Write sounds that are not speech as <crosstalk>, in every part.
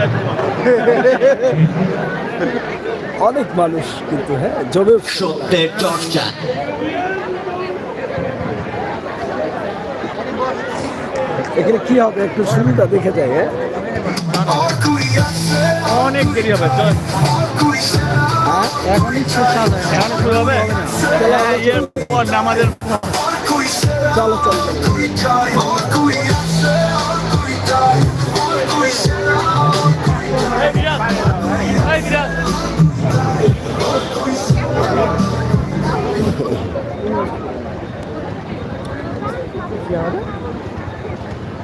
<laughs> অনেক মানুষ কিন্তু হ্যাঁ জমে সত্যের চর্চা। এখানে কি হবে? একটু সুবিধা দেখে যায় হ্যাঁ। অনেক দেরি হবে চল। এখনই এখন শুরু হবে হ্যাঁ, আমাদের চলো চলো। এই বিরাট এই বিরাট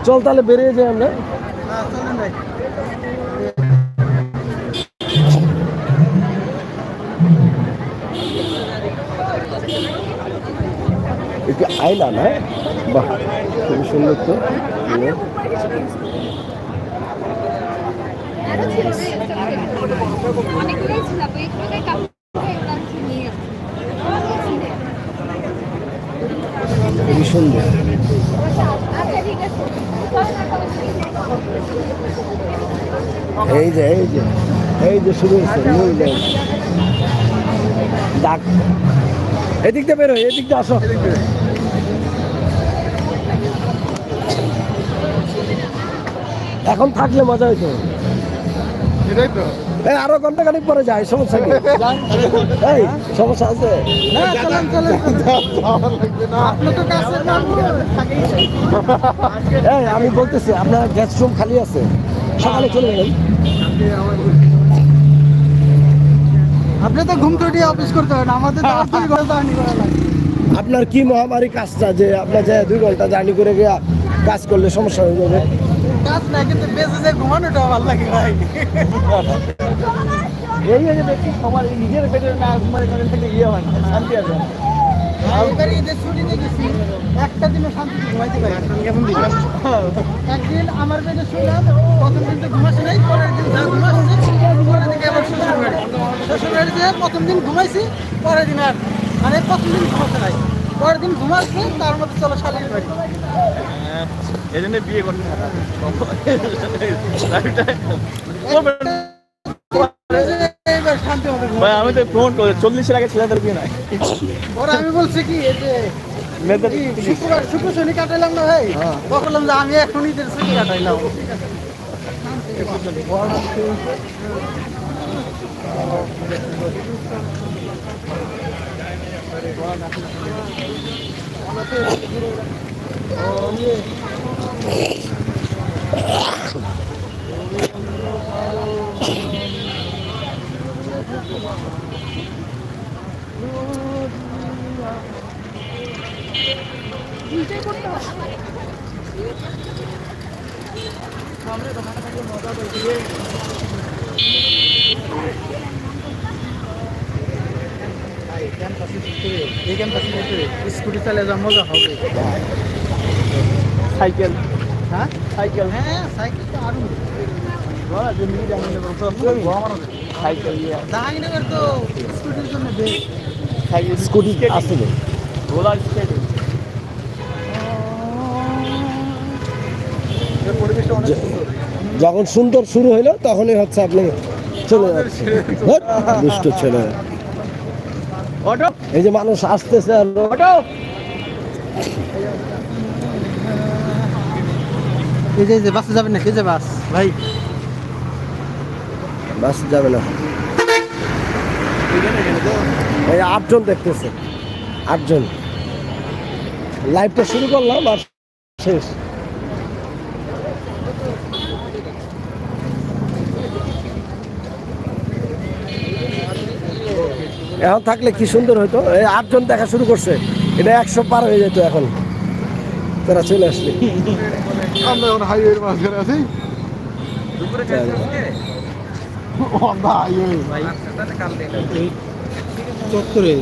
চল তাহলে বেরিয়ে যাই আমরা একটু আইলা না বাহ খুবই সুন্দর তো ইয়ে। এই যে এই যে এই যে শুরু হয়েছে ডাক। এদিক দিয়ে বেরো এদিক দিয়ে আসো। এখন থাকলে মজা হইতো। আরও ঘণ্টা খানিক পরে যাই সমস্যা কি? এই সমস্যা আছে? এই আমি বলতেছি আপনার গেস্ট রুম খালি আছে। সকালে চলে গেলেন। আপনি তো ঘুম থেকে অফিস করতে হবে না আমাদের তো দুই ঘণ্টা জার্নি করা লাগে। আপনার কি মহামারী কাজটা যে আপনার যে দুই ঘণ্টা জার্নি করে গিয়ে কাজ করলে সমস্যা হয়ে যাবে। কাজ না কিন্তু বেঁচে যে ঘুমানোটা ভালো লাগে ভাই এই যে দেখি সবার নিজের পেটে না কারণ থেকে ইয়ে হয় শান্তি আছে। একটা দিনও শান্তিতে ঘুমাইতে পারি একদিন আমার শুনলাম প্রথম দিন তো ঘুমাসি নাই পরের দিন যা পরের আবার শ্বশুর বাড়ি শ্বশুর বাড়িতে প্রথম দিন ঘুমাইছি পরের দিন আর মানে প্রথম দিন ঘুমাতে নাই। পরের দিন ঘুমাচ্ছি তার মধ্যে চলো শালির বাড়ি। এই জন্য বিয়ে করতে ভাই আমি তো ফোন করে চল্লিশের আগে ছেলেদের বিয়ে নাই। ওরা আমি বলছি কি এই যে শুক্রবার শুক্র শনি কাটাইলাম না ভাই? বললাম যে আমি এখন ঈদের ছুটি কাটাইলাম। এই ক্যাম্পাসে স্কুটি চালিয়ে যা মজা হবে। সাইকেল। হ্যাঁ? সাইকেল। হ্যাঁ সাইকেল তো আরও ইয়ে স্কুটি আসছিল রোলার স্কেট। যখন সুন্দর শুরু হইল তখনই হচ্ছে আপনি চলে যাচ্ছে দুষ্ট ছেলে। অটো। এই যে মানুষ আসতেছে আর অটো। এই যে বাসে যাবেন না কে যে বাস, ভাই। বাস যাবে না। এই আটজন দেখতেছে। আটজন। লাইভটা শুরু করলাম আর শেষ। এখন থাকলে কি সুন্দর হতো এই আটজন দেখা শুরু করছে। এটা একশো পার হয়ে যেত এখন। তারা চলে আসলে আমরা এখন হাইওয়ের মাঝখানে আছি হাইওয়ে চত্বরে